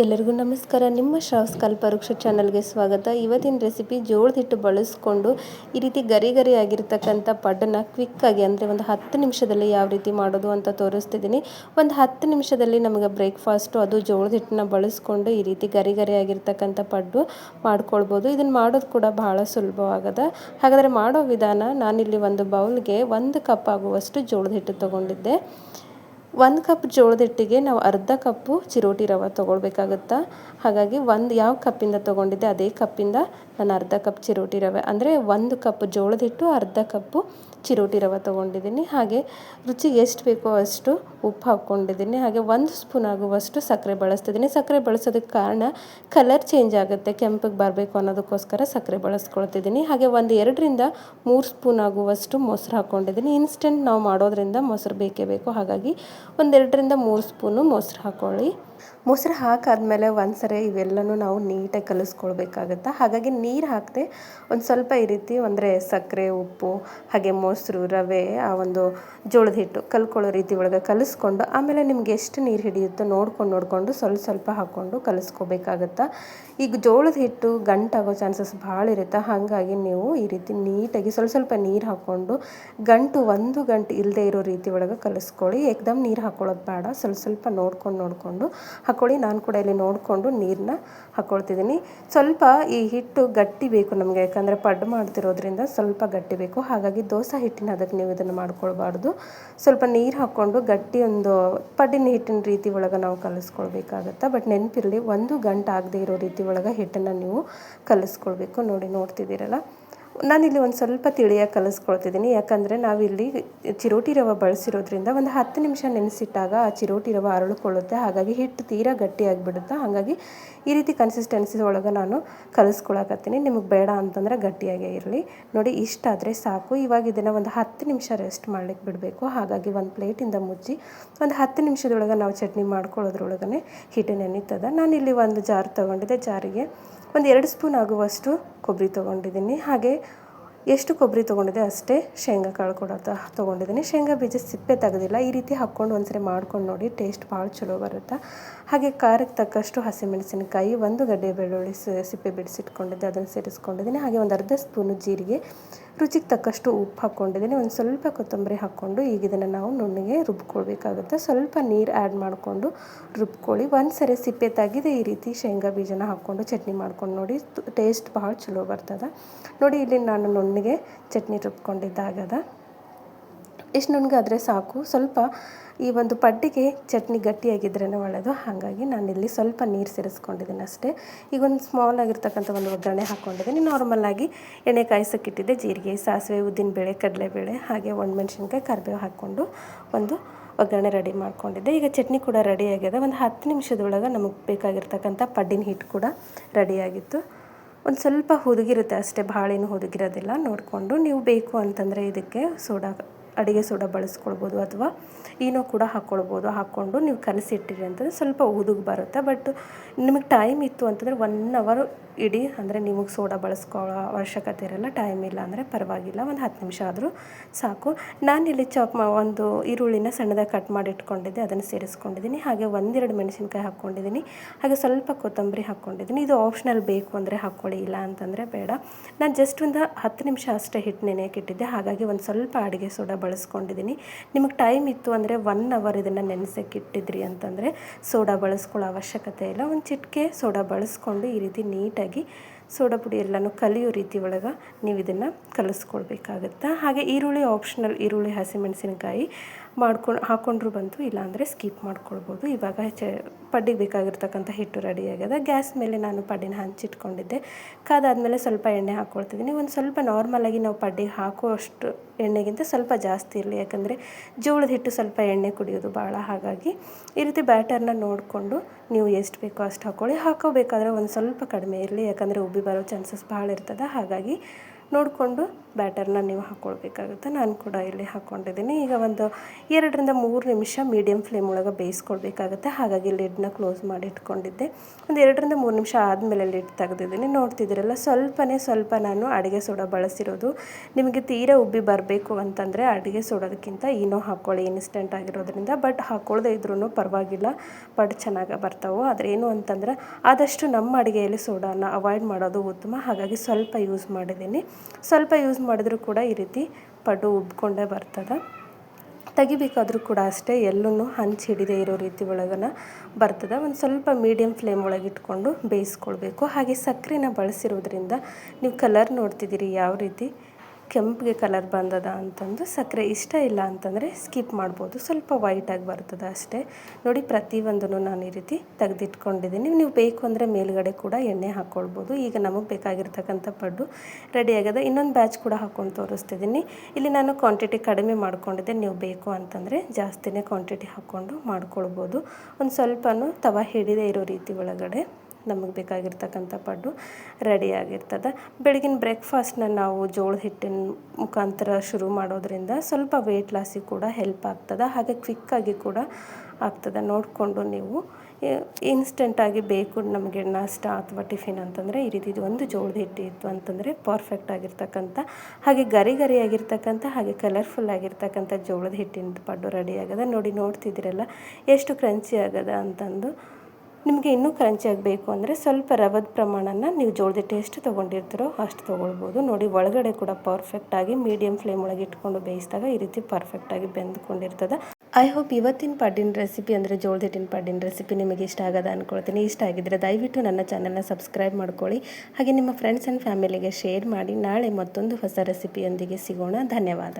ಎಲ್ಲರಿಗೂ ನಮಸ್ಕಾರ. ನಿಮ್ಮ ಶ್ರಾವ್ಸ್ ಕಲ್ಪವೃಕ್ಷ ಚಾನಲ್ಗೆ ಸ್ವಾಗತ. ಇವತ್ತಿನ ರೆಸಿಪಿ ಜೋಳದ ಹಿಟ್ಟು ಬಳಸ್ಕೊಂಡು ಈ ರೀತಿ ಗರಿ ಗರಿ ಆಗಿರ್ತಕ್ಕಂಥ ಪಡ್ಡನ್ನ ಕ್ವಿಕ್ಕಾಗಿ ಅಂದರೆ ಒಂದು ಹತ್ತು ನಿಮಿಷದಲ್ಲಿ ಯಾವ ರೀತಿ ಮಾಡೋದು ಅಂತ ತೋರಿಸ್ತಿದ್ದೀನಿ. ಒಂದು ಹತ್ತು ನಿಮಿಷದಲ್ಲಿ ನಮಗೆ ಬ್ರೇಕ್ಫಾಸ್ಟು ಅದು ಜೋಳದ ಹಿಟ್ಟನ್ನ ಬಳಸ್ಕೊಂಡು ಈ ರೀತಿ ಗರಿ ಗರಿ ಆಗಿರ್ತಕ್ಕಂಥ ಪಡ್ಡು ಮಾಡ್ಕೊಳ್ಬೋದು. ಇದನ್ನು ಮಾಡೋದು ಕೂಡ ಬಹಳ ಸುಲಭವಾಗದ ಹಾಗಾದರೆ ಮಾಡೋ ವಿಧಾನ ನಾನಿಲ್ಲಿ ಒಂದು ಬೌಲ್ಗೆ ಒಂದು ಕಪ್ ಆಗುವಷ್ಟು ಜೋಳದ ಹಿಟ್ಟು ತೊಗೊಂಡಿದ್ದೆ. ಒಂದು ಕಪ್ ಜೋಳದ ಹಿಟ್ಟಿಗೆ ನಾವು ಅರ್ಧ ಕಪ್ಪು ಚಿರೋಟಿ ರವೆ ತೊಗೊಳ್ಬೇಕಾಗುತ್ತಾ? ಹಾಗಾಗಿ ಒಂದು ಯಾವ ಕಪ್ಪಿಂದ ತೊಗೊಂಡಿದ್ದೆ ಅದೇ ಕಪ್ಪಿಂದ ನಾನು ಅರ್ಧ ಕಪ್ ಚಿರೋಟಿ ರವೆ. ಅಂದರೆ ಒಂದು ಕಪ್ ಜೋಳದ ಹಿಟ್ಟು, ಅರ್ಧ ಕಪ್ಪು ಚಿರೋಟಿ ರವೆ ತೊಗೊಂಡಿದ್ದೀನಿ. ಹಾಗೆ ರುಚಿಗೆ ಎಷ್ಟು ಬೇಕೋ ಅಷ್ಟು ಉಪ್ಪು ಹಾಕ್ಕೊಂಡಿದ್ದೀನಿ. ಹಾಗೆ ಒಂದು ಸ್ಪೂನ್ ಆಗುವಷ್ಟು ಸಕ್ಕರೆ ಬಳಸ್ತಿದ್ದೀನಿ. ಸಕ್ಕರೆ ಬಳಸೋದಕ್ಕೆ ಕಾರಣ ಕಲರ್ ಚೇಂಜ್ ಆಗುತ್ತೆ, ಕೆಂಪಿಗೆ ಬರಬೇಕು ಅನ್ನೋದಕ್ಕೋಸ್ಕರ ಸಕ್ಕರೆ ಬಳಸ್ಕೊಳ್ತಿದ್ದೀನಿ. ಹಾಗೆ ಒಂದು ಎರಡರಿಂದ ಮೂರು ಸ್ಪೂನ್ ಆಗುವಷ್ಟು ಮೊಸರು ಹಾಕ್ಕೊಂಡಿದ್ದೀನಿ. ಇನ್ಸ್ಟೆಂಟ್ ನಾವು ಮಾಡೋದ್ರಿಂದ ಮೊಸರು ಬೇಕೇ ಬೇಕು. ಹಾಗಾಗಿ ಒಂದೆರಡರಿಂದ ಮೂರು ಸ್ಪೂನು ಮೊಸರು ಹಾಕ್ಕೊಳ್ಳಿ ಮೊಸರು ಹಾಕಾದ್ಮೇಲೆ ಒಂದು ಸರಿ ಇವೆಲ್ಲನೂ ನಾವು ನೀಟಾಗಿ ಕಲಿಸ್ಕೊಳ್ಬೇಕಾಗತ್ತೆ? ಹಾಗಾಗಿ ನೀರು ಹಾಕದೆ ಒಂದು ಸ್ವಲ್ಪ ಈ ರೀತಿ ಅಂದರೆ ಸಕ್ಕರೆ, ಉಪ್ಪು, ಹಾಗೆ ಮೊಸರು, ರವೆ, ಆ ಒಂದು ಜೋಳದ ಹಿಟ್ಟು ಕಲ್ಕೊಳ್ಳೋ ರೀತಿ ಒಳಗೆ ಕಲಿಸ್ಕೊಂಡು ಆಮೇಲೆ ನಿಮ್ಗೆ ಎಷ್ಟು ನೀರು ಹಿಡಿಯುತ್ತೋ ನೋಡ್ಕೊಂಡು ನೋಡಿಕೊಂಡು ಸ್ವಲ್ಪ ಸ್ವಲ್ಪ ಹಾಕ್ಕೊಂಡು ಕಲಿಸ್ಕೋಬೇಕಾಗತ್ತೆ? ಈಗ ಜೋಳದ ಹಿಟ್ಟು ಗಂಟಾಗೋ ಚಾನ್ಸಸ್ ಭಾಳ ಇರುತ್ತೆ. ಹಾಗಾಗಿ ನೀವು ಈ ರೀತಿ ನೀಟಾಗಿ ಸ್ವಲ್ಪ ಸ್ವಲ್ಪ ನೀರು ಹಾಕ್ಕೊಂಡು ಗಂಟು ಒಂದು ಗಂಟು ಇಲ್ಲದೆ ಇರೋ ರೀತಿ ಒಳಗೆ ಕಲಿಸ್ಕೊಳ್ಳಿ. ಏಕದಮ್ ನೀರು ಹಾಕ್ಕೊಳ್ಳೋದು ಬೇಡ. ಸ್ವಲ್ಪ ಸ್ವಲ್ಪ ನೋಡ್ಕೊಂಡು ನೋಡಿಕೊಂಡು ಹಾಕ್ಕೊಳ್ಳಿ ನಾನು ಕೂಡ ಇಲ್ಲಿ ನೋಡಿಕೊಂಡು ನೀರನ್ನ ಹಾಕ್ಕೊಳ್ತಿದ್ದೀನಿ ಸ್ವಲ್ಪ ಈ ಹಿಟ್ಟು ಗಟ್ಟಿ ಬೇಕು ನಮಗೆ, ಯಾಕಂದರೆ ಪಡ್ಡು ಮಾಡ್ತಿರೋದ್ರಿಂದ ಸ್ವಲ್ಪ ಗಟ್ಟಿ ಬೇಕು. ಹಾಗಾಗಿ ದೋಸೆ ಹಿಟ್ಟಿನ ಅದಕ್ಕೆ ನೀವು ಇದನ್ನು ಮಾಡ್ಕೊಳ್ಬಾರ್ದು. ಸ್ವಲ್ಪ ನೀರು ಹಾಕ್ಕೊಂಡು ಗಟ್ಟಿ ಒಂದು ಪಡ್ಡಿನ ಹಿಟ್ಟಿನ ರೀತಿ ಒಳಗೆ ನಾವು ಕಲಿಸ್ಕೊಳ್ಬೇಕಾಗತ್ತೆ, ಬಟ್ ನೆನಪಿರಲಿ, ಒಂದು ಗಂಟೆ ಆಗದೆ ಇರೋ ರೀತಿ ಒಳಗೆ ಹಿಟ್ಟನ್ನು ನೀವು ಕಲಿಸ್ಕೊಳ್ಬೇಕು. ನೋಡಿ, ನೋಡ್ತಿದ್ದೀರಲ್ಲ? ನಾನಿಲ್ಲಿ ಒಂದು ಸ್ವಲ್ಪ ತಿಳಿಯಾಗಿ ಕಲಿಸ್ಕೊಳ್ತಿದ್ದೀನಿ. ಯಾಕಂದರೆ ನಾವಿಲ್ಲಿ ಚಿರೋಟಿ ರವೆ ಬಳಸಿರೋದ್ರಿಂದ ಒಂದು ಹತ್ತು ನಿಮಿಷ ನೆನೆಸಿಟ್ಟಾಗ ಆ ಚಿರೋಟಿ ರವೆ ಅರಳುಕೊಳ್ಳುತ್ತೆ. ಹಾಗಾಗಿ ಹಿಟ್ಟು ತೀರಾ ಗಟ್ಟಿಯಾಗಿಬಿಡುತ್ತೆ ಹಾಗಾಗಿ ಈ ರೀತಿ ಕನ್ಸಿಸ್ಟೆನ್ಸಿ ಒಳಗೆ ನಾನು ಕಲಿಸ್ಕೊಳಕತ್ತೀನಿ. ನಿಮಗೆ ಬೇಡ ಅಂತಂದರೆ ಗಟ್ಟಿಯಾಗೇ ಇರಲಿ. ನೋಡಿ, ಇಷ್ಟಾದರೆ ಸಾಕು. ಇವಾಗ ಇದನ್ನು ಒಂದು ಹತ್ತು ನಿಮಿಷ ರೆಸ್ಟ್ ಮಾಡ್ಲಿಕ್ಕೆ ಬಿಡಬೇಕು. ಹಾಗಾಗಿ ಒಂದು ಪ್ಲೇಟಿಂದ ಮುಚ್ಚಿ ಒಂದು ಹತ್ತು ನಿಮಿಷದೊಳಗೆ ನಾವು ಚಟ್ನಿ ಮಾಡ್ಕೊಳ್ಳೋದ್ರೊಳಗನೆ ಹಿಟ್ಟು ನೆನೀತದ. ನಾನಿಲ್ಲಿ ಒಂದು ಜಾರ್ ತೊಗೊಂಡಿದ್ದೆ. ಜಾರಿಗೆ ಒಂದು ಎರಡು ಸ್ಪೂನ್ ಆಗುವಷ್ಟು ಕೊಬ್ಬರಿ ತೊಗೊಂಡಿದ್ದೀನಿ. ಹಾಗೆ ಎಷ್ಟು ಕೊಬ್ಬರಿ ತೊಗೊಂಡಿದೆ ಅಷ್ಟೇ ಶೇಂಗಾ ಕಾಳು ಕೂಡ ತೊಗೊಂಡಿದ್ದೀನಿ. ಶೇಂಗಾ ಬೀಜ ಸಿಪ್ಪೆ ತೆಗೆದಿಲ್ಲ. ಈ ರೀತಿ ಹಾಕ್ಕೊಂಡು ಒಂದ್ಸರಿ ಮಾಡ್ಕೊಂಡು ನೋಡಿ, ಟೇಸ್ಟ್ ಭಾಳ ಚಲೋ ಬರುತ್ತೆ. ಹಾಗೆ ಖಾರಕ್ಕೆ ತಕ್ಕಷ್ಟು ಹಸಿಮೆಣಸಿನಕಾಯಿ, ಒಂದು ಗಡ್ಡೆ ಬೆಳ್ಳುಳ್ಳಿ ಸಿಪ್ಪೆ ಬಿಡಿಸಿಟ್ಕೊಂಡಿದ್ದೆ. ಅದನ್ನು ಸೇರಿಸ್ಕೊಂಡಿದ್ದೀನಿ. ಹಾಗೆ ಒಂದು ಅರ್ಧ ಸ್ಪೂನು ಜೀರಿಗೆ ರುಚಿಗೆ ತಕ್ಕಷ್ಟು ಉಪ್ಪು ಹಾಕ್ಕೊಂಡಿದ್ದೀನಿ. ಒಂದು ಸ್ವಲ್ಪ ಕೊತ್ತಂಬರಿ ಹಾಕ್ಕೊಂಡು ಈಗ ಇದನ್ನು ನಾವು ನುಣ್ಣಗೆ ರುಬ್ಕೊಳ್ಬೇಕಾಗುತ್ತೆ. ಸ್ವಲ್ಪ ನೀರು ಆ್ಯಡ್ ಮಾಡಿಕೊಂಡು ರುಬ್ಕೊಳ್ಳಿ. ಒಂದು ಸರಿ ಸಿಪ್ಪೆ ತಾಗಿದೆ ಈ ರೀತಿ ಶೇಂಗಾ ಬೀಜನ ಹಾಕ್ಕೊಂಡು ಚಟ್ನಿ ಮಾಡ್ಕೊಂಡು ನೋಡಿ. ಟೇಸ್ಟ್ ಭಾಳ ಚಲೋ ಬರ್ತದೆ. ನೋಡಿ, ಇಲ್ಲಿ ನಾನು ನುಣ್ಣಗೆ ಚಟ್ನಿ ರುಬ್ಕೊಂಡಿದ್ದಾಗದ ಇಷ್ಟು ನುಣ್ಣಗಾದರೆ ಸಾಕು. ಸ್ವಲ್ಪ ಈ ಒಂದು ಪಡ್ಡಿಗೆ ಚಟ್ನಿ ಗಟ್ಟಿಯಾಗಿದ್ರೇ ಒಳ್ಳೆಯದು ಹಾಗಾಗಿ ನಾನು ಇಲ್ಲಿ ಸ್ವಲ್ಪ ನೀರು ಸೇರಿಸ್ಕೊಂಡಿದ್ದೀನಿ ಅಷ್ಟೇ. ಈಗ ಒಂದು ಸ್ಮಾಲ್ ಆಗಿರ್ತಕ್ಕಂಥ ಒಂದು ಒಗ್ಗರಣೆ ಹಾಕ್ಕೊಂಡಿದ್ದೀನಿ ನಾರ್ಮಲಾಗಿ ಎಣ್ಣೆ ಕಾಯಿಸೋಕ್ಕಿಟ್ಟಿದ್ದೆ. ಜೀರಿಗೆ, ಸಾಸಿವೆ ಕಡಲೆ ಕಡಲೆಬೇಳೆ, ಹಾಗೆ ಒಣಮೆಣ್ಸಿನ್ಕಾಯಿ, ಕರಿಬೇವು ಹಾಕ್ಕೊಂಡು ಒಂದು ಒಗ್ಗರಣೆ ರೆಡಿ ಮಾಡ್ಕೊಂಡಿದ್ದೆ. ಈಗ ಚಟ್ನಿ ಕೂಡ ರೆಡಿ ಆಗಿದೆ. ಒಂದು ಹತ್ತು ನಿಮಿಷದೊಳಗೆ ನಮಗೆ ಬೇಕಾಗಿರ್ತಕ್ಕಂಥ ಪಡ್ಡಿನ ಹಿಟ್ಟು ಕೂಡ ರೆಡಿಯಾಗಿತ್ತು ಒಂದು ಸ್ವಲ್ಪ ಹುದುಗಿರುತ್ತೆ ಅಷ್ಟೇ. ಭಾಳ ಏನು ಹುದುಗಿರೋದಿಲ್ಲ. ನೋಡಿಕೊಂಡು ನೀವು ಬೇಕು ಅಂತಂದರೆ ಇದಕ್ಕೆ ಸೋಡಾ ಅಡುಗೆ ಸೋಡಾ ಬಳಸ್ಕೊಳ್ಬೋದು ಅಥವಾ ಏನೋ ಕೂಡ ಹಾಕ್ಕೊಳ್ಬೋದು. ಹಾಕ್ಕೊಂಡು ನೀವು ಕನಸಿಟ್ಟಿರಿ ಅಂತಂದರೆ ಸ್ವಲ್ಪ ಉದುಗ್ ಬರುತ್ತೆ. ಬಟ್ ನಿಮಗೆ ಟೈಮ್ ಇತ್ತು ಅಂತಂದರೆ ಒನ್ ಅವರ್ ಇಡೀ, ಅಂದರೆ ನಿಮಗೆ ಸೋಡಾ ಬಳಸ್ಕೊಳ್ಳೋ ಅವಶ್ಯಕತೆ ಇರೋಲ್ಲ ಟೈಮ್ ಇಲ್ಲ ಅಂದರೆ ಪರವಾಗಿಲ್ಲ, ಒಂದು ಹತ್ತು ನಿಮಿಷ ಆದರೂ ಸಾಕು. ನಾನಿಲ್ಲಿ ಚಾಪ್ ಮಾ, ಒಂದು ಈರುಳ್ಳಿನ ಸಣ್ಣದಾಗಿ ಕಟ್ ಮಾಡಿ ಇಟ್ಕೊಂಡಿದ್ದೆ ಅದನ್ನು ಸೇರಿಸ್ಕೊಂಡಿದ್ದೀನಿ. ಹಾಗೆ ಒಂದೆರಡು ಮೆಣಸಿನ್ಕಾಯಿ ಹಾಕ್ಕೊಂಡಿದ್ದೀನಿ. ಹಾಗೆ ಸ್ವಲ್ಪ ಕೊತ್ತಂಬರಿ ಹಾಕ್ಕೊಂಡಿದ್ದೀನಿ. ಇದು ಆಪ್ಷನಲ್ ಬೇಕು ಅಂದರೆ ಹಾಕ್ಕೊಳ್ಳಿ, ಇಲ್ಲ ಅಂತಂದರೆ ಬೇಡ. ನಾನು ಜಸ್ಟ್ ಒಂದು ಹತ್ತು ನಿಮಿಷ ಅಷ್ಟೇ ಹಿಟ್ಟು ನೆನೆಯೋಕೆ ಹಾಗಾಗಿ ಒಂದು ಸ್ವಲ್ಪ ಅಡುಗೆ ಸೋಡಾ ಬಳಸ್ಕೊಂಡಿದ್ದೀನಿ. ನಿಮಗೆ ಟೈಮ್ ಇತ್ತು ಅಂದರೆ ಒನ್ ಅವರ್ ಇದನ್ನು ನೆನೆಸೋಕೆ ಇಟ್ಟಿದ್ರಿ ಅಂತಂದರೆ ಸೋಡಾ ಬಳಸ್ಕೊಳ್ಳೋ ಅವಶ್ಯಕತೆ ಇಲ್ಲ. ಒಂದು ಚಿಟಿಕೆ ಸೋಡಾ ಬಳಸ್ಕೊಂಡು ಈ ರೀತಿ ನೀಟಾಗಿ ಸೋಡಾ ಪುಡಿ ಎಲ್ಲನೂ ಕಲಿಯೋ ರೀತಿ ಒಳಗೆ ನೀವು ಇದನ್ನು ಕಲಿಸ್ಕೊಳ್ಬೇಕಾಗತ್ತೆ? ಹಾಗೆ ಈರುಳ್ಳಿ ಆಪ್ಷನಲ್ ಈರುಳ್ಳಿ ಹಸಿಮೆಣಸಿನಕಾಯಿ ಮಾಡ್ಕೊಂಡು ಹಾಕ್ಕೊಂಡ್ರು ಬಂತು, ಇಲ್ಲಾಂದರೆ ಸ್ಕಿಪ್ ಮಾಡ್ಕೊಳ್ಬೋದು. ಇವಾಗ ಚ, ಪಡ್ಡಿಗೆ ಬೇಕಾಗಿರ್ತಕ್ಕಂಥ ಹಿಟ್ಟು ರೆಡಿ ಆಗ್ಯದ. ಗ್ಯಾಸ್ ಮೇಲೆ ನಾನು ಪಡ್ಡಿನ ಹಂಚಿಟ್ಕೊಂಡಿದ್ದೆ. ಕಾದಾದಮೇಲೆ ಸ್ವಲ್ಪ ಎಣ್ಣೆ ಹಾಕ್ಕೊಳ್ತಿದ್ದೀನಿ ಒಂದು ಸ್ವಲ್ಪ ನಾರ್ಮಲಾಗಿ ನಾವು ಪಡ್ಡಿಗೆ ಹಾಕುವಷ್ಟು ಎಣ್ಣೆಗಿಂತ ಸ್ವಲ್ಪ ಜಾಸ್ತಿ ಇರಲಿ. ಯಾಕಂದರೆ ಜೋಳದ ಹಿಟ್ಟು ಸ್ವಲ್ಪ ಎಣ್ಣೆ ಕುಡಿಯೋದು ಭಾಳ ಹಾಗಾಗಿ ಈ ರೀತಿ ಬ್ಯಾಟರ್ನ ನೋಡಿಕೊಂಡು ನೀವು ಎಷ್ಟು ಬೇಕೋ ಅಷ್ಟು ಹಾಕ್ಕೊಳ್ಳಿ ಹಾಕೋಬೇಕಾದ್ರೆ ಒಂದು ಸ್ವಲ್ಪ ಕಡಿಮೆ ಇರಲಿ. ಯಾಕಂದರೆ ಉಬ್ಬಿ ಬರೋ ಚಾನ್ಸಸ್ ಭಾಳ ಇರ್ತದೆ. ಹಾಗಾಗಿ ನೋಡಿಕೊಂಡು ಬ್ಯಾಟರ್ನ ನೀವು ಹಾಕ್ಕೊಳ್ಬೇಕಾಗುತ್ತೆ. ನಾನು ಕೂಡ ಇಲ್ಲಿ ಹಾಕ್ಕೊಂಡಿದ್ದೀನಿ. ಈಗ ಒಂದು ಎರಡರಿಂದ ಮೂರು ನಿಮಿಷ ಮೀಡಿಯಮ್ ಫ್ಲೇಮ್ ಒಳಗೆ ಬೇಯಿಸ್ಕೊಳ್ಬೇಕಾಗುತ್ತೆ. ಹಾಗಾಗಿ ಲಿಡ್ನ ಕ್ಲೋಸ್ ಮಾಡಿ ಇಟ್ಕೊಂಡಿದ್ದೆ. ಒಂದು ಎರಡರಿಂದ ಮೂರು ನಿಮಿಷ ಆದಮೇಲೆ ಲಿಡ್ ತೆಗೆದಿದ್ದೀನಿ. ನೋಡ್ತಿದ್ದೀರಲ್ಲ, ಸ್ವಲ್ಪನೇ ಸ್ವಲ್ಪ ನಾನು ಅಡುಗೆ ಸೋಡಾ ಬಳಸಿರೋದು. ನಿಮಗೆ ತೀರಾ ಉಬ್ಬಿ ಬರಬೇಕು ಅಂತಂದರೆ ಅಡುಗೆ ಸೋಡೋದಕ್ಕಿಂತ ಏನೋ ಹಾಕ್ಕೊಳ್ಳಿ ಇನ್ಸ್ಟೆಂಟ್ ಆಗಿರೋದ್ರಿಂದ. ಬಟ್ ಹಾಕ್ಕೊಳ್ಳದೆ ಇದ್ರೂ ಪರವಾಗಿಲ್ಲ ಬಟ್ ಚೆನ್ನಾಗಿ ಬರ್ತಾವೆ. ಆದರೆ ಏನು ಅಂತಂದ್ರೆ ಆದಷ್ಟು ನಮ್ಮ ಅಡುಗೆಯಲ್ಲಿ ಸೋಡಾನ ಅವಾಯ್ಡ್ ಮಾಡೋದು ಉತ್ತಮ. ಹಾಗಾಗಿ ಸ್ವಲ್ಪ ಯೂಸ್ ಮಾಡಿದ್ದೀನಿ. ಸ್ವಲ್ಪ ಯೂಸ್ ಮಾಡಿದ್ರೂ ಕೂಡ ಈ ರೀತಿ ಪಡ್ಡು ಉಬ್ಕೊಂಡೇ ಬರ್ತದೆ. ತೆಗಿಬೇಕಾದ್ರೂ ಕೂಡ ಅಷ್ಟೇ ಎಲ್ಲೂ ಹಂಚಿ ಹಿಡಿದೇ ಇರೋ ರೀತಿ ಒಳಗನ ಬರ್ತದೆ. ಒಂದು ಸ್ವಲ್ಪ ಮೀಡಿಯಮ್ ಫ್ಲೇಮ್ ಒಳಗೆ ಇಟ್ಕೊಂಡು ಬೇಯಿಸ್ಕೊಳ್ಬೇಕು. ಹಾಗೆ ಸಕ್ಕರೆನ ಬಳಸಿರೋದ್ರಿಂದ ನೀವು ಕಲರ್ ನೋಡ್ತಿದ್ದೀರಿ ಯಾವ ರೀತಿ? ಕೆಂಪಿಗೆ ಕಲರ್ ಬಂದದ ಅಂತಂದು ಸಕ್ಕರೆ ಇಷ್ಟ ಇಲ್ಲ ಅಂತಂದರೆ ಸ್ಕಿಪ್ ಮಾಡ್ಬೋದು. ಸ್ವಲ್ಪ ವೈಟಾಗಿ ಬರ್ತದೆ ಅಷ್ಟೇ. ನೋಡಿ, ಪ್ರತಿಯೊಂದನ್ನು ನಾನು ಈ ರೀತಿ ತೆಗೆದಿಟ್ಕೊಂಡಿದ್ದೀನಿ. ನೀವು ಬೇಕು ಅಂದರೆ ಮೇಲುಗಡೆ ಕೂಡ ಎಣ್ಣೆ ಹಾಕ್ಕೊಳ್ಬೋದು ಈಗ ನಮಗೆ ಬೇಕಾಗಿರ್ತಕ್ಕಂಥ ಪಡ್ಡು ರೆಡಿ ಆಗಿದೆ. ಇನ್ನೊಂದು ಬ್ಯಾಚ್ ಕೂಡ ಹಾಕ್ಕೊಂಡು ತೋರಿಸ್ತಿದ್ದೀನಿ. ಇಲ್ಲಿ ನಾನು ಕ್ವಾಂಟಿಟಿ ಕಡಿಮೆ ಮಾಡ್ಕೊಂಡಿದ್ದೆ. ನೀವು ಬೇಕು ಅಂತಂದರೆ ಜಾಸ್ತಿನೇ ಕ್ವಾಂಟಿಟಿ ಹಾಕ್ಕೊಂಡು ಮಾಡ್ಕೊಳ್ಬೋದು. ಒಂದು ಸ್ವಲ್ಪನೂ ತವ ಹಿಡಿದೇ ಇರೋ ರೀತಿ ಒಳಗಡೆ. ನಮಗೆ ಬೇಕಾಗಿರ್ತಕ್ಕಂಥ ಪಡ್ಡು ರೆಡಿಯಾಗಿರ್ತದೆ ಬೆಳಗಿನ ಬ್ರೇಕ್ಫಾಸ್ಟ್ನ ನಾವು ಜೋಳದ ಹಿಟ್ಟಿನ ಮುಖಾಂತರ ಶುರು ಮಾಡೋದ್ರಿಂದ ಸ್ವಲ್ಪ ವೆಯ್ಟ್ ಲಾಸಿಗೆ ಕೂಡ ಹೆಲ್ಪ್ ಆಗ್ತದೆ. ಹಾಗೆ ಕ್ವಿಕ್ಕಾಗಿ ಕೂಡ ಆಗ್ತದೆ. ನೋಡಿಕೊಂಡು ನೀವು ಇನ್ಸ್ಟೆಂಟಾಗಿ ಬೇಕು ನಮಗೆ ನಾಷ್ಟ ಅಥವಾ ಟಿಫಿನ್ ಅಂತಂದರೆ ಈ ರೀತಿ ಒಂದು ಜೋಳದ ಹಿಟ್ಟು ಇತ್ತು ಅಂತಂದರೆ ಪರ್ಫೆಕ್ಟ್ ಆಗಿರ್ತಕ್ಕಂಥ, ಹಾಗೆ ಗರಿ ಗರಿ ಆಗಿರ್ತಕ್ಕಂಥ, ಹಾಗೆ ಕಲರ್ಫುಲ್ ಆಗಿರ್ತಕ್ಕಂಥ ಜೋಳದ ಹಿಟ್ಟಿನ ಪಡ್ಡು ರೆಡಿ ಆಗದ. ನೋಡಿ ನೋಡ್ತಿದ್ದೀರಲ್ಲ, ಎಷ್ಟು ಕ್ರಂಚಿ ಆಗದ ಅಂತಂದು ನಿಮಗೆ ಇನ್ನೂ ಕ್ರಂಚಿ ಆಗಬೇಕು ಅಂದರೆ ಸ್ವಲ್ಪ ರವದ ಪ್ರಮಾಣನ ನೀವು ಜೋಳದಿಟ್ಟು ಎಷ್ಟು ತೊಗೊಂಡಿರ್ತೀರೋ ಅಷ್ಟು ತೊಗೊಳ್ಬೋದು. ನೋಡಿ, ಒಳಗಡೆ ಕೂಡ ಪರ್ಫೆಕ್ಟಾಗಿ ಮೀಡಿಯಮ್ ಫ್ಲೇಮ್ ಒಳಗೆ ಇಟ್ಕೊಂಡು ಬೇಯಿಸಿದಾಗ ಈ ರೀತಿ ಪರ್ಫೆಕ್ಟಾಗಿ ಬೆಂದ್ಕೊಂಡಿರ್ತದೆ. ಐ ಹೋಪ್ ಇವತ್ತಿನ ಪಡ್ಡಿನ ರೆಸಿಪಿ ಅಂದರೆ ಜೋಳದಿಟ್ಟಿನ ಪಡ್ಡಿನ ರೆಸಿಪಿ ನಿಮಗೆ ಇಷ್ಟ ಆಗದ ಅಂದ್ಕೊಳ್ತೀನಿ ಇಷ್ಟ ಆಗಿದ್ದರೆ ದಯವಿಟ್ಟು ನನ್ನ ಚಾನಲ್ನ ಸಬ್ಸ್ಕ್ರೈಬ್ ಮಾಡ್ಕೊಳ್ಳಿ. ಹಾಗೆ ನಿಮ್ಮ ಫ್ರೆಂಡ್ಸ್ ಆ್ಯಂಡ್ ಫ್ಯಾಮಿಲಿಗೆ ಶೇರ್ ಮಾಡಿ. ನಾಳೆ ಮತ್ತೊಂದು ಹೊಸ ರೆಸಿಪಿಯೊಂದಿಗೆ ಸಿಗೋಣ. ಧನ್ಯವಾದ.